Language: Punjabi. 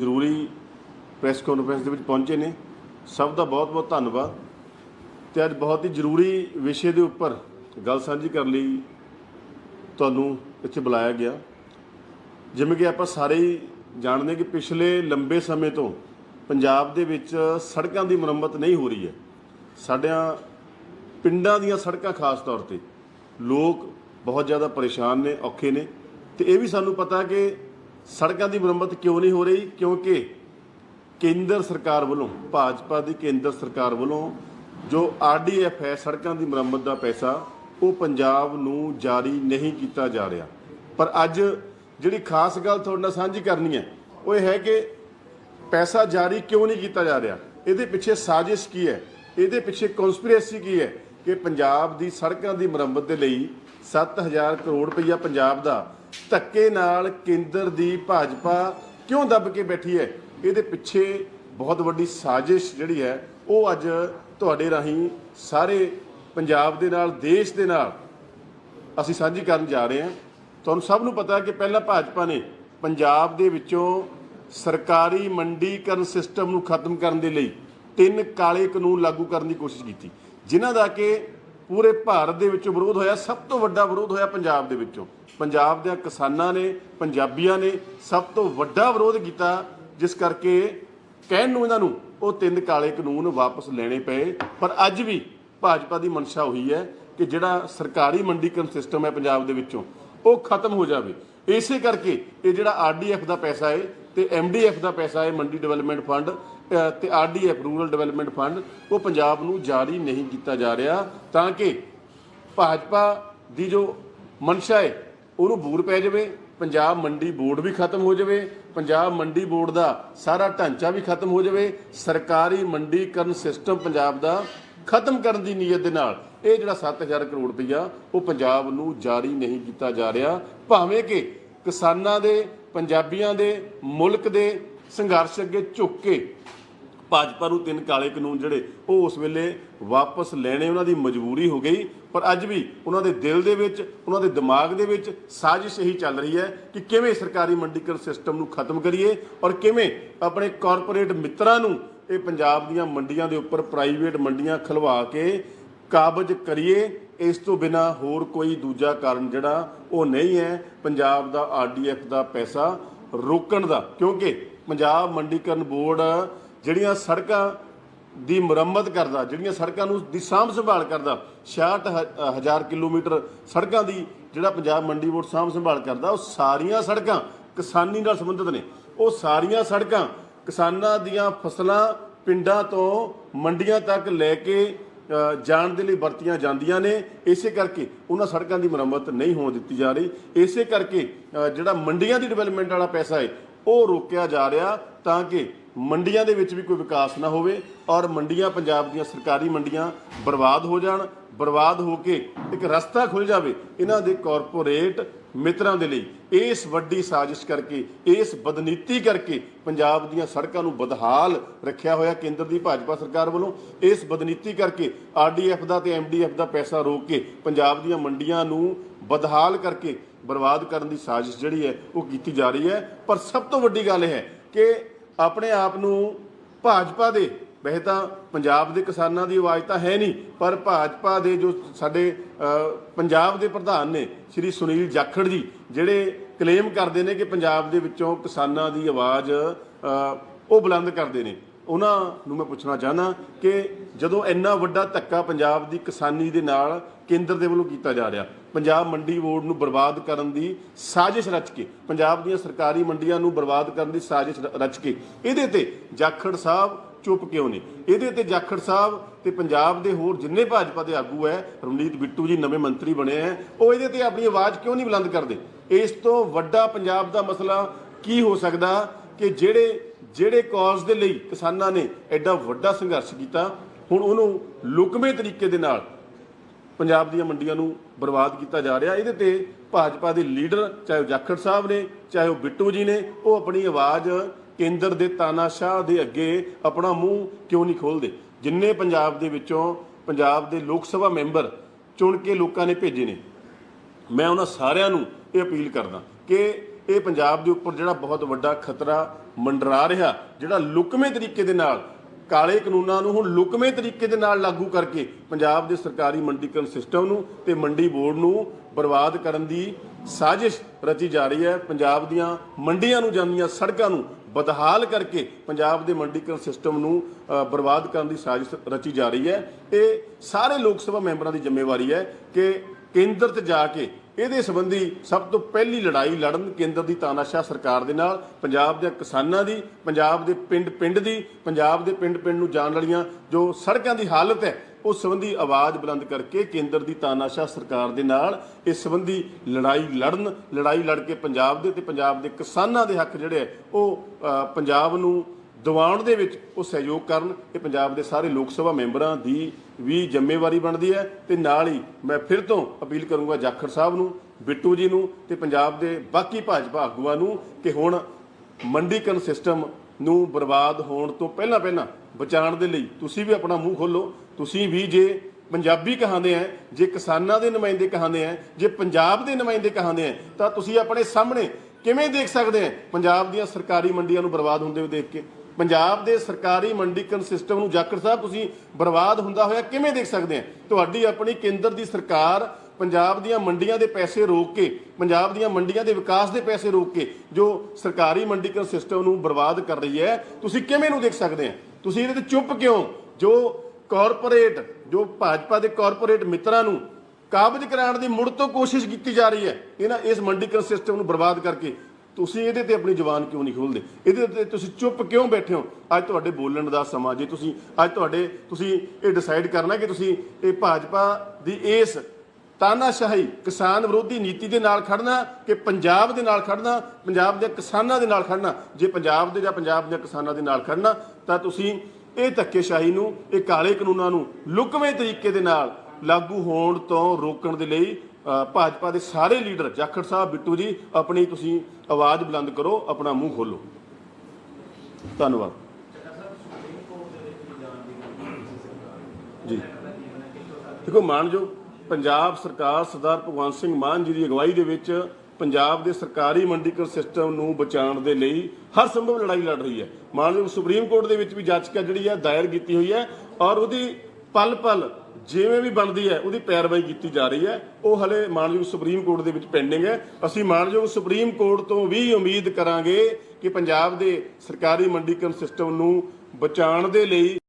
ਜ਼ਰੂਰੀ ਪ੍ਰੈਸ ਕਾਨਫਰੰਸ ਦੇ ਵਿੱਚ ਪਹੁੰਚੇ ਨੇ। ਸਭ ਦਾ ਬਹੁਤ-ਬਹੁਤ ਧੰਨਵਾਦ। ਤੇ ਅੱਜ ਬਹੁਤ ਹੀ ਜ਼ਰੂਰੀ ਵਿਸ਼ੇ ਦੇ ਉੱਪਰ ਗੱਲ ਸਾਂਝੀ ਕਰਨ ਲਈ ਤੁਹਾਨੂੰ ਇੱਥੇ ਬੁਲਾਇਆ ਗਿਆ। ਜਿਵੇਂ ਕਿ ਆਪਾਂ ਸਾਰੇ ਹੀ ਜਾਣਦੇ ਕਿ ਪਿਛਲੇ ਲੰਬੇ ਸਮੇਂ ਤੋਂ ਪੰਜਾਬ ਦੇ ਵਿੱਚ ਸੜਕਾਂ ਦੀ ਮੁਰੰਮਤ ਨਹੀਂ ਹੋ ਰਹੀ ਹੈ। ਸਾਡਿਆਂ ਪਿੰਡਾਂ ਦੀਆਂ ਸੜਕਾਂ ਖਾਸ ਤੌਰ ਤੇ ਲੋਕ ਬਹੁਤ ਜ਼ਿਆਦਾ ਪਰੇਸ਼ਾਨ ਨੇ, ਔਖੇ ਨੇ। ਤੇ ਇਹ ਵੀ ਸਾਨੂੰ ਪਤਾ ਕਿ ਸੜਕਾਂ ਦੀ ਮੁਰੰਮਤ ਕਿਉਂ ਨਹੀਂ ਹੋ ਰਹੀ? ਕਿਉਂਕਿ ਕੇਂਦਰ ਸਰਕਾਰ ਵੱਲੋਂ, ਭਾਜਪਾ ਦੀ ਕੇਂਦਰ ਸਰਕਾਰ ਵੱਲੋਂ ਜੋ ਆਰਡੀਐਫ ਹੈ, ਸੜਕਾਂ ਦੀ ਮੁਰੰਮਤ ਦਾ ਪੈਸਾ, ਉਹ ਪੰਜਾਬ ਨੂੰ ਜਾਰੀ ਨਹੀਂ ਕੀਤਾ ਜਾ ਰਿਹਾ। ਪਰ ਅੱਜ ਜਿਹੜੀ ਖਾਸ ਗੱਲ ਤੁਹਾਡੇ ਨਾਲ ਸਾਂਝੀ ਕਰਨੀ ਹੈ, ਉਹ ਇਹ ਹੈ ਕਿ ਪੈਸਾ ਜਾਰੀ ਕਿਉਂ ਨਹੀਂ ਕੀਤਾ ਜਾ ਰਿਹਾ? ਇਹਦੇ ਪਿੱਛੇ ਸਾਜ਼ਿਸ਼ ਕੀ ਹੈ? ਇਹਦੇ ਪਿੱਛੇ ਕਨਸਪੀਰੇਸੀ ਕੀ ਹੈ ਕਿ ਪੰਜਾਬ ਦੀ ਸੜਕਾਂ ਦੀ ਮੁਰੰਮਤ ਦੇ ਲਈ 7000 ਕਰੋੜ ਰੁਪਈਆ ਪੰਜਾਬ ਦਾ ਧੱਕੇ ਨਾਲ ਕੇਂਦਰ ਦੀ ਭਾਜਪਾ ਕਿਉਂ ਦੱਬ ਕੇ ਬੈਠੀ ਹੈ? ਇਹਦੇ ਪਿੱਛੇ ਬਹੁਤ ਵੱਡੀ ਸਾਜ਼ਿਸ਼ ਜਿਹੜੀ ਹੈ, ਉਹ ਅੱਜ ਤੁਹਾਡੇ ਰਾਹੀਂ ਸਾਰੇ ਪੰਜਾਬ ਦੇ ਨਾਲ, ਦੇਸ਼ ਦੇ ਨਾਲ ਅਸੀਂ ਸਾਂਝੀ ਕਰਨ ਜਾ ਰਹੇ ਹਾਂ। ਤੁਹਾਨੂੰ ਸਭ ਨੂੰ ਪਤਾ ਕਿ ਪਹਿਲਾਂ ਭਾਜਪਾ ਨੇ ਪੰਜਾਬ ਦੇ ਵਿੱਚੋਂ ਸਰਕਾਰੀ ਮੰਡੀਕਰਨ ਸਿਸਟਮ ਨੂੰ ਖਤਮ ਕਰਨ ਦੇ ਲਈ ਤਿੰਨ ਕਾਲੇ ਕਾਨੂੰਨ ਲਾਗੂ ਕਰਨ ਦੀ ਕੋਸ਼ਿਸ਼ ਕੀਤੀ, ਜਿਨ੍ਹਾਂ ਦਾ ਕਿ ਪੂਰੇ ਭਾਰਤ ਦੇ ਵਿੱਚੋਂ ਵਿਰੋਧ ਹੋਇਆ, ਸਭ ਤੋਂ ਵੱਡਾ ਵਿਰੋਧ ਹੋਇਆ ਪੰਜਾਬ ਦੇ ਵਿੱਚੋਂ। ਪੰਜਾਬ ਦੇ ਕਿਸਾਨਾਂ ਨੇ, ਪੰਜਾਬੀਆਂ ਨੇ ਸਭ ਤੋਂ ਵੱਡਾ ਵਿਰੋਧ ਕੀਤਾ, ਜਿਸ ਕਰਕੇ ਕਹਿਣ ਨੂੰ ਇਹਨਾਂ ਨੂੰ, ਉਹ ਤਿੰਨ ਕਾਲੇ ਕਾਨੂੰਨ ਵਾਪਸ ਲੈਣੇ ਪਏ। ਪਰ ਅੱਜ ਵੀ ਭਾਜਪਾ ਦੀ ਮਨਸ਼ਾ ਹੋਈ ਹੈ ਕਿ ਜਿਹੜਾ ਸਰਕਾਰੀ ਮੰਡੀਕਰਨ ਸਿਸਟਮ ਹੈ ਪੰਜਾਬ ਦੇ ਵਿੱਚੋਂ, ਉਹ ਖਤਮ ਹੋ ਜਾਵੇ। ਇਸੇ ਕਰਕੇ ਇਹ ਜਿਹੜਾ ਆਰਡੀਐਫ ਦਾ ਪੈਸਾ ਹੈ ਤੇ ਐਮਡੀਐਫ ਦਾ ਪੈਸਾ ਹੈ ਮੰਡੀ ਡਿਵੈਲਪਮੈਂਟ ਫੰਡ ਤੇ ਆਰਡੀਐਫ, ਰੂਰਲ ਡਿਵੈਲਪਮੈਂਟ ਫੰਡ, ਉਹ ਪੰਜਾਬ ਨੂੰ ਜਾਰੀ ਨਹੀਂ ਕੀਤਾ ਜਾ ਰਿਹਾ, ਤਾਂ ਕਿ ਭਾਜਪਾ ਦੀ ਜੋ ਮਨਸ਼ਾ ਹੈ, ਉਹਨੂੰ ਬੂਰ ਪੈ ਜਾਵੇ, ਪੰਜਾਬ ਮੰਡੀ ਬੋਰਡ ਵੀ ਖਤਮ ਹੋ ਜਾਵੇ, ਪੰਜਾਬ ਮੰਡੀ ਬੋਰਡ ਦਾ ਸਾਰਾ ਢਾਂਚਾ ਵੀ ਖਤਮ ਹੋ ਜਾਵੇ, ਸਰਕਾਰੀ ਮੰਡੀਕਰਨ ਸਿਸਟਮ ਪੰਜਾਬ ਦਾ ਖਤਮ ਕਰਨ ਦੀ ਨੀਅਤ ਦੇ ਨਾਲ, ਇਹ ਜਿਹੜਾ 7000 ਕਰੋੜ ਰੁਪਈਆ, ਉਹ ਪੰਜਾਬ ਨੂੰ ਜਾਰੀ ਨਹੀਂ ਕੀਤਾ ਜਾ ਰਿਹਾ, ਭਾਵੇਂ ਕਿ ਕਿਸਾਨਾਂ ਦੇ, ਪੰਜਾਬੀਆਂ ਦੇ, ਮੁਲਕ ਦੇ ਸੰਘਰਸ਼ ਅੱਗੇ ਝੁੱਕ ਕੇ ਭਾਜਪਾ ਨੂੰ ਤਿੰਨ ਕਾਲੇ ਕਾਨੂੰਨ ਜਿਹੜੇ ਉਹ ਉਸ ਵੇਲੇ ਵਾਪਸ ਲੈਣੇ ਉਹਨਾਂ ਦੀ ਮਜਬੂਰੀ ਹੋ ਗਈ। ਪਰ ਅੱਜ ਵੀ ਉਹਨਾਂ ਦੇ ਦਿਲ ਦੇ ਵਿੱਚ, ਉਹਨਾਂ ਦੇ ਦਿਮਾਗ ਦੇ ਵਿੱਚ ਸਾਜ਼ਿਸ਼ ਇਹੀ ਚੱਲ ਰਹੀ ਹੈ ਕਿ ਕਿਵੇਂ ਸਰਕਾਰੀ ਮੰਡੀਕਰਨ ਸਿਸਟਮ ਨੂੰ ਖਤਮ ਕਰੀਏ ਔਰ ਕਿਵੇਂ ਆਪਣੇ ਕਾਰਪੋਰੇਟ ਮਿੱਤਰਾਂ ਨੂੰ ਇਹ ਪੰਜਾਬ ਦੀਆਂ ਮੰਡੀਆਂ ਦੇ ਉੱਪਰ ਪ੍ਰਾਈਵੇਟ ਮੰਡੀਆਂ ਖਲਵਾ ਕੇ ਕਾਬਜ ਕਰੀਏ, ਇਸ ਤੋਂ ਬਿਨਾ ਹੋਰ ਕੋਈ ਦੂਜਾ ਕਾਰਨ ਜਿਹੜਾ ਉਹ ਨਹੀਂ ਹੈ। ਪੰਜਾਬ ਦਾ ਆਰਡੀਐਫ ਦਾ ਪੈਸਾ ਰੋਕਣ ਦਾ, ਕਿਉਂਕਿ ਪੰਜਾਬ ਮੰਡੀਕਰਨ ਬੋਰਡ ਜਿਹੜੀਆਂ ਸੜਕਾਂ ਦੀ ਮੁਰੰਮਤ ਕਰਦਾ, ਜਿਹੜੀਆਂ ਸੜਕਾਂ ਨੂੰ ਦੀ ਸਾਂਭ ਸੰਭਾਲ ਕਰਦਾ 66000 ਕਿਲੋਮੀਟਰ ਸੜਕਾਂ ਦੀ ਜਿਹੜਾ ਪੰਜਾਬ ਮੰਡੀ ਬੋਰਡ ਸਾਂਭ ਸੰਭਾਲ ਕਰਦਾ, ਉਹ ਸਾਰੀਆਂ ਸੜਕਾਂ ਕਿਸਾਨੀ ਨਾਲ ਸੰਬੰਧਿਤ ਨੇ। ਉਹ ਸਾਰੀਆਂ ਸੜਕਾਂ ਕਿਸਾਨਾਂ ਦੀਆਂ ਫਸਲਾਂ ਪਿੰਡਾਂ ਤੋਂ ਮੰਡੀਆਂ ਤੱਕ ਲੈ ਕੇ ਜਾਣ ਦੇ ਲਈ ਵਰਤੀਆਂ ਜਾਂਦੀਆਂ ਨੇ। ਇਸੇ ਕਰਕੇ ਉਹਨਾਂ ਸੜਕਾਂ ਦੀ ਮੁਰੰਮਤ ਨਹੀਂ ਹੋਣ ਦਿੱਤੀ ਜਾ ਰਹੀ। ਇਸੇ ਕਰਕੇ ਜਿਹੜਾ ਮੰਡੀਆਂ ਦੀ ਡਿਵੈਲਪਮੈਂਟ ਵਾਲਾ ਪੈਸਾ ਹੈ ਉਹ ਰੋਕਿਆ ਜਾ ਰਿਹਾ ਤਾਂ ਕਿ ਮੰਡੀਆਂ ਦੇ ਵਿੱਚ ਵੀ ਕੋਈ ਵਿਕਾਸ ਨਾ ਹੋਵੇ ਔਰ ਮੰਡੀਆਂ ਪੰਜਾਬ ਦੀਆਂ ਸਰਕਾਰੀ ਮੰਡੀਆਂ ਬਰਬਾਦ ਹੋ ਜਾਣ। ਬਰਬਾਦ ਹੋ ਕੇ ਇੱਕ ਰਸਤਾ ਖੁੱਲ ਜਾਵੇ ਇਹਨਾਂ ਦੇ ਕਾਰਪੋਰੇਟ ਮਿੱਤਰਾਂ ਦੇ ਲਈ। ਇਸ ਵੱਡੀ ਸਾਜ਼ਿਸ਼ ਕਰਕੇ, ਇਸ ਬਦਨੀਤੀ ਕਰਕੇ ਪੰਜਾਬ ਦੀਆਂ ਸੜਕਾਂ ਨੂੰ ਬਦਹਾਲ ਰੱਖਿਆ ਹੋਇਆ ਕੇਂਦਰ ਦੀ ਭਾਜਪਾ ਸਰਕਾਰ ਵੱਲੋਂ। ਇਸ ਬਦਨੀਤੀ ਕਰਕੇ ਆਰਡੀਐਫ ਦਾ ਤੇ ਐਮਡੀਐਫ ਦਾ ਪੈਸਾ ਰੋਕ ਕੇ ਪੰਜਾਬ ਦੀਆਂ ਮੰਡੀਆਂ ਨੂੰ ਬਦਹਾਲ ਕਰਕੇ ਬਰਬਾਦ ਕਰਨ ਦੀ ਸਾਜ਼ਿਸ਼ ਜਿਹੜੀ ਹੈ, ਉਹ ਕੀਤੀ ਜਾ ਰਹੀ ਹੈ। ਪਰ ਸਭ ਤੋਂ ਵੱਡੀ ਗੱਲ ਇਹ ਹੈ ਕਿ ਆਪਣੇ ਆਪ ਨੂੰ ਭਾਜਪਾ ਦੇ ਵੈਸੇ ਤਾਂ ਪੰਜਾਬ ਦੇ ਕਿਸਾਨਾਂ ਦੀ ਆਵਾਜ਼ ਤਾਂ ਹੈ ਨਹੀਂ, ਪਰ ਭਾਜਪਾ ਦੇ ਜੋ ਸਾਡੇ ਪੰਜਾਬ ਦੇ ਪ੍ਰਧਾਨ ਨੇ ਸ਼੍ਰੀ ਸੁਨੀਲ ਜਾਖੜ ਜੀ, ਜਿਹੜੇ ਕਲੇਮ ਕਰਦੇ ਨੇ ਕਿ ਪੰਜਾਬ ਦੇ ਵਿੱਚੋਂ ਕਿਸਾਨਾਂ ਦੀ ਆਵਾਜ਼ ਉਹ ਬੁਲੰਦ ਕਰਦੇ ਨੇ। ਉਹਨਾਂ ਨੂੰ ਮੈਂ ਪੁੱਛਣਾ ਚਾਹਨਾ ਕਿ ਜਦੋਂ ਇੰਨਾ ਵੱਡਾ ਧੱਕਾ ਪੰਜਾਬ ਦੀ ਕਿਸਾਨੀ ਦੇ ਨਾਲ ਕੇਂਦਰ ਦੇ ਵੱਲੋਂ ਕੀਤਾ ਜਾ ਰਿਹਾ, ਪੰਜਾਬ ਮੰਡੀ ਬੋਰਡ ਨੂੰ ਬਰਬਾਦ ਕਰਨ ਦੀ ਸਾਜ਼ਿਸ਼ ਰਚ ਕੇ, ਪੰਜਾਬ ਦੀਆਂ ਸਰਕਾਰੀ ਮੰਡੀਆਂ ਨੂੰ ਬਰਬਾਦ ਕਰਨ ਦੀ ਸਾਜ਼ਿਸ਼ ਰ- ਰਚ ਕੇ, ਇਹਦੇ ਤੇ ਜਾਖੜ ਸਾਹਿਬ ਚੁੱਪ ਕਿਉਂ ਨੇ ਇਹਦੇ ਤੇ ਜਾਖੜ ਸਾਹਿਬ ਤੇ ਪੰਜਾਬ ਦੇ ਹੋਰ ਜਿੰਨੇ ਭਾਜਪਾ ਦੇ ਆਗੂ ਹੈ ਰਮਨੀਤ ਬਿੱਟੂ ਜੀ ਨਵੇਂ ਮੰਤਰੀ ਬਣੇ ਹੈ ਉਹ ਇਹਦੇ ਤੇ ਆਪਣੀ ਆਵਾਜ਼ ਕਿਉਂ ਨਹੀਂ ਬੁਲੰਦ ਕਰਦੇ? ਇਸ ਤੋਂ ਵੱਡਾ ਪੰਜਾਬ ਦਾ ਮਸਲਾ ਕੀ ਹੋ ਸਕਦਾ ਕਿ ਜਿਹੜੇ ਜਿਹੜੇ ਕਾਜ਼ ਦੇ ਲਈ ਕਿਸਾਨਾਂ ਨੇ ਐਡਾ ਵੱਡਾ ਸੰਘਰਸ਼ ਕੀਤਾ, ਹੁਣ ਉਹਨੂੰ ਲੁਕਵੇਂ ਤਰੀਕੇ ਦੇ ਨਾਲ ਪੰਜਾਬ ਦੀਆਂ ਮੰਡੀਆਂ ਨੂੰ ਬਰਬਾਦ ਕੀਤਾ ਜਾ ਰਿਹਾ, ਇਹਦੇ ਤੇ ਭਾਜਪਾ ਦੇ ਲੀਡਰ ਚਾਹੇ ਉਹ ਜਾਖੜ ਸਾਹਿਬ ਨੇ, ਚਾਹੇ ਉਹ ਬਿੱਟੂ ਜੀ ਨੇ, ਉਹ ਆਪਣੀ ਆਵਾਜ਼ ਕੇਂਦਰ ਦੇ ਤਾਨਾਸ਼ਾਹ ਦੇ ਅੱਗੇ ਆਪਣਾ ਮੂੰਹ ਕਿਉਂ ਨਹੀਂ ਖੋਲਦੇ? ਜਿੰਨੇ ਪੰਜਾਬ ਦੇ ਵਿੱਚੋਂ ਪੰਜਾਬ ਦੇ ਲੋਕ ਸਭਾ ਮੈਂਬਰ ਚੁਣ ਕੇ ਲੋਕਾਂ ਨੇ ਭੇਜੇ ਨੇ, ਮੈਂ ਉਹਨਾਂ ਸਾਰਿਆਂ ਨੂੰ ਇਹ ਅਪੀਲ ਕਰਦਾ ਕਿ ਇਹ ਪੰਜਾਬ ਦੇ ਉੱਪਰ ਜਿਹੜਾ ਬਹੁਤ ਵੱਡਾ ਖਤਰਾ ਮੰਡਰਾ ਰਿਹਾ, ਜਿਹੜਾ ਲੁਕਵੇਂ ਤਰੀਕੇ ਦੇ ਨਾਲ, ਕਾਲੇ ਕਾਨੂੰਨਾਂ ਨੂੰ ਹੁਣ ਲੁਕਵੇਂ ਤਰੀਕੇ ਦੇ ਨਾਲ ਲਾਗੂ ਕਰਕੇ ਪੰਜਾਬ ਦੇ ਸਰਕਾਰੀ ਮੰਡੀਕਰਨ ਸਿਸਟਮ ਨੂੰ ਤੇ ਮੰਡੀ ਬੋਰਡ ਨੂੰ ਬਰਬਾਦ ਕਰਨ ਦੀ ਸਾਜ਼ਿਸ਼ ਰਚੀ ਜਾ ਰਹੀ ਹੈ। ਪੰਜਾਬ ਦੀਆਂ ਮੰਡੀਆਂ ਨੂੰ, ਜਾਂਦੀਆਂ ਸੜਕਾਂ ਨੂੰ ਬਦਹਾਲ ਕਰਕੇ ਪੰਜਾਬ ਦੇ ਮੰਡੀਕਰਨ ਸਿਸਟਮ ਨੂੰ ਬਰਬਾਦ ਕਰਨ ਦੀ ਸਾਜ਼ਿਸ਼ ਰਚੀ ਜਾ ਰਹੀ ਹੈ। ਇਹ ਸਾਰੇ ਲੋਕ ਸਭਾ ਮੈਂਬਰਾਂ ਦੀ ਜ਼ਿੰਮੇਵਾਰੀ ਹੈ ਕਿ ਕੇਂਦਰ ਤੇ ਜਾ ਕੇ ਇਹਦੇ ਸੰਬੰਧੀ ਸਭ ਤੋਂ ਪਹਿਲੀ ਲੜਾਈ ਲੜਨ ਕੇਂਦਰ ਦੀ ਤਾਨਾਸ਼ਾਹ ਸਰਕਾਰ ਦੇ ਨਾਲ, ਪੰਜਾਬ ਦੇ ਕਿਸਾਨਾਂ ਦੀ, ਪੰਜਾਬ ਦੇ ਪਿੰਡ-ਪਿੰਡ ਦੀ, ਪੰਜਾਬ ਦੇ ਪਿੰਡ-ਪਿੰਡ ਨੂੰ ਜਾਣ ਵਾਲੀਆਂ ਜੋ ਸੜਕਾਂ ਦੀ ਹਾਲਤ ਹੈ ਉਸ ਸੰਬੰਧੀ ਆਵਾਜ਼ ਬੁਲੰਦ ਕਰਕੇ ਕੇਂਦਰ ਦੀ ਤਾਨਾਸ਼ਾਹ ਸਰਕਾਰ ਦੇ ਨਾਲ ਇਸ ਸੰਬੰਧੀ ਲੜਾਈ ਲੜਨ, ਲੜਾਈ ਲੜ ਕੇ ਪੰਜਾਬ ਦੇ ਤੇ ਪੰਜਾਬ ਦੇ ਕਿਸਾਨਾਂ ਦੇ ਹੱਕ ਜਿਹੜੇ ਹੈ ਉਹ ਪੰਜਾਬ ਨੂੰ ਦਿਵਾਉਣ ਦੇ ਵਿੱਚ ਉਹ ਸਹਿਯੋਗ ਕਰਨ। ਇਹ ਪੰਜਾਬ ਦੇ ਸਾਰੇ ਲੋਕ ਸਭਾ ਮੈਂਬਰਾਂ ਦੀ ਵੀ ਜ਼ਿੰਮੇਵਾਰੀ ਬਣਦੀ ਹੈ ਤੇ ਨਾਲ ਹੀ ਮੈਂ ਫਿਰ ਤੋਂ ਅਪੀਲ ਕਰੂੰਗਾ ਜਾਖੜ ਸਾਹਿਬ ਨੂੰ, ਬਿੱਟੂ ਜੀ ਨੂੰ ਤੇ ਪੰਜਾਬ ਦੇ ਬਾਕੀ ਭਾਜਪਾ ਆਗੂਆਂ ਨੂੰ ਕਿ ਹੁਣ ਮੰਡੀਕਰਨ ਸਿਸਟਮ ਨੂੰ ਬਰਬਾਦ ਹੋਣ ਤੋਂ ਪਹਿਲਾਂ ਪਹਿਲਾਂ ਬਚਾਉਣ ਦੇ ਲਈ ਤੁਸੀਂ ਵੀ ਆਪਣਾ ਮੂੰਹ ਖੋਲੋ ਤੁਸੀਂ ਵੀ ਜੇ ਪੰਜਾਬੀ ਕਹਾਉਂਦੇ ਆ, ਜੇ ਕਿਸਾਨਾਂ ਦੇ ਨੁਮਾਇੰਦੇ ਕਹਾਉਂਦੇ ਆ, ਜੇ ਪੰਜਾਬ ਦੇ ਨੁਮਾਇੰਦੇ ਕਹਾਉਂਦੇ ਆ, ਤਾਂ ਤੁਸੀਂ ਆਪਣੇ ਸਾਹਮਣੇ ਕਿਵੇਂ ਦੇਖ ਸਕਦੇ ਆ? ਪੰਜਾਬ ਦੀਆਂ ਸਰਕਾਰੀ ਮੰਡੀਆਂ ਨੂੰ ਬਰਬਾਦ ਹੁੰਦੇ ਹੋਏ ਦੇਖ ਕੇ। ਪੰਜਾਬ ਦੇ ਸਰਕਾਰੀ ਮੰਡੀਕਰਨ ਸਿਸਟਮ ਨੂੰ ਜਾਖੜ ਸਾਹਿਬ, ਤੁਸੀਂ ਬਰਬਾਦ ਹੁੰਦਾ ਹੋਇਆ ਕਿਵੇਂ ਦੇਖ ਸਕਦੇ ਆ? ਤੁਹਾਡੀ ਆਪਣੀ ਕੇਂਦਰ ਦੀ ਸਰਕਾਰ ਪੰਜਾਬ ਦੀਆਂ ਮੰਡੀਆਂ ਦੇ ਪੈਸੇ ਰੋਕ ਕੇ, ਪੰਜਾਬ ਦੀਆਂ ਮੰਡੀਆਂ ਦੇ ਵਿਕਾਸ ਦੇ ਪੈਸੇ ਰੋਕ ਕੇ, ਜੋ ਸਰਕਾਰੀ ਮੰਡੀਕਰਨ ਸਿਸਟਮ ਨੂੰ ਬਰਬਾਦ ਕਰ ਰਹੀ ਹੈ, ਤੁਸੀਂ ਕਿਵੇਂ ਨੂੰ ਦੇਖ ਸਕਦੇ ਆ? ਤੁਸੀਂ ਇਹਦੇ ਤੇ ਚੁੱਪ ਕਿਉਂ? ਜੋ ਕਾਰਪੋਰੇਟ ਜੋ ਭਾਜਪਾ ਦੇ ਕਾਰਪੋਰੇਟ ਮਿੱਤਰਾਂ ਨੂੰ ਕਾਬਜ਼ ਕਰਾਉਣ ਦੀ ਮੁੜ ਤੋਂ ਕੋਸ਼ਿਸ਼ ਕੀਤੀ ਜਾ ਰਹੀ ਹੈ, ਇਹਨਾਂ ਇਸ ਮੰਡੀਕਰਨ ਸਿਸਟਮ ਨੂੰ ਬਰਬਾਦ ਕਰਕੇ ਤੁਸੀਂ ਇਹਦੇ ਤੇ ਆਪਣੀ ਜ਼ੁਬਾਨ ਕਿਉਂ ਨਹੀਂ ਖੋਲਦੇ ਇਹਦੇ ਤੇ ਤੁਸੀਂ ਚੁੱਪ ਕਿਉਂ ਬੈਠੇ ਹੋ? ਅੱਜ ਤੁਹਾਡੇ ਬੋਲਣ ਦਾ ਸਮਾਂ, ਜੇ ਤੁਸੀਂ ਅੱਜ ਤੁਹਾਡੇ, ਤੁਸੀਂ ਇਹ ਡਿਸਾਈਡ ਕਰਨਾ ਕਿ ਤੁਸੀਂ ਇਹ ਭਾਜਪਾ ਦੀ ਇਸ ਤਾਨਾਸ਼ਾਹੀ ਕਿਸਾਨ ਵਿਰੋਧੀ ਨੀਤੀ ਦੇ ਨਾਲ ਖੜਨਾ ਕਿ ਪੰਜਾਬ ਦੇ ਨਾਲ ਖੜਨਾ ਪੰਜਾਬ ਦੇ ਕਿਸਾਨਾਂ ਦੇ ਨਾਲ ਖੜਨਾ ਜੇ ਪੰਜਾਬ ਦੇ ਜਾਂ ਪੰਜਾਬ ਦੇ ਕਿਸਾਨਾਂ ਦੇ ਨਾਲ ਖੜਨਾ ਤਾਂ ਤੁਸੀਂ ਇਹ ਧੱਕੇਸ਼ਾਹੀ ਨੂੰ, ਇਹ ਕਾਲੇ ਕਾਨੂੰਨਾਂ ਨੂੰ ਲੁਕਵੇਂ ਤਰੀਕੇ ਦੇ ਨਾਲ ਲਾਗੂ ਹੋਣ ਤੋਂ ਰੋਕਣ ਦੇ ਲਈ ਭਾਜਪਾ ਦੇ ਸਾਰੇ ਲੀਡਰ, ਜਾਖੜ ਸਾਹਿਬ, ਬਿੱਟੂ ਜੀ, ਆਪਣੀ ਤੁਸੀਂ ਆਵਾਜ਼ ਬੁਲੰਦ ਕਰੋ, ਆਪਣਾ ਮੂੰਹ ਖੋਲੋ। ਧੰਨਵਾਦ। ਜੀ। ਦੇਖੋ ਮਾਨਯੋਗ ਪੰਜਾਬ ਸਰਕਾਰ ਸਰਦਾਰ ਭਗਵੰਤ ਸਿੰਘ ਮਾਨ ਜੀ ਦੀ ਅਗਵਾਈ ਦੇ ਵਿੱਚ ਪੰਜਾਬ ਦੇ ਸਰਕਾਰੀ ਮੰਡੀਕਰਨ ਸਿਸਟਮ ਨੂੰ ਬਚਾਉਣ ਦੇ ਲਈ ਹਰ ਸੰਭਵ ਲੜਾਈ ਲੜ ਰਹੀ ਹੈ। ਮਾਨਯੋਗ ਸੁਪਰੀਮ ਕੋਰਟ ਦੇ ਵਿੱਚ ਵੀ ਯਾਚਕਾ ਜਿਹੜੀ ਹੈ, ਦਾਇਰ ਕੀਤੀ ਹੋਈ ਹੈ ਔਰ ਉਹਦੀ ਪਲ ਪਲ ਜਿਵੇਂ ਵੀ ਬਣਦੀ ਹੈ, ਉਹਦੀ ਪੈਰਵਾਈ ਕੀਤੀ ਜਾ ਰਹੀ ਹੈ। ਉਹ ਹਲੇ ਮਾਨਯੋਗ ਸੁਪਰੀਮ ਕੋਰਟ ਦੇ ਵਿੱਚ ਪੈਂਡਿੰਗ ਹੈ। ਅਸੀਂ ਮਾਨਯੋਗ ਸੁਪਰੀਮ ਕੋਰਟ ਤੋਂ ਵੀ ਉਮੀਦ ਕਰਾਂਗੇ ਕਿ ਪੰਜਾਬ ਦੇ ਸਰਕਾਰੀ ਮੰਡੀਕਰਨ ਸਿਸਟਮ ਨੂੰ ਬਚਾਉਣ ਦੇ ਲਈ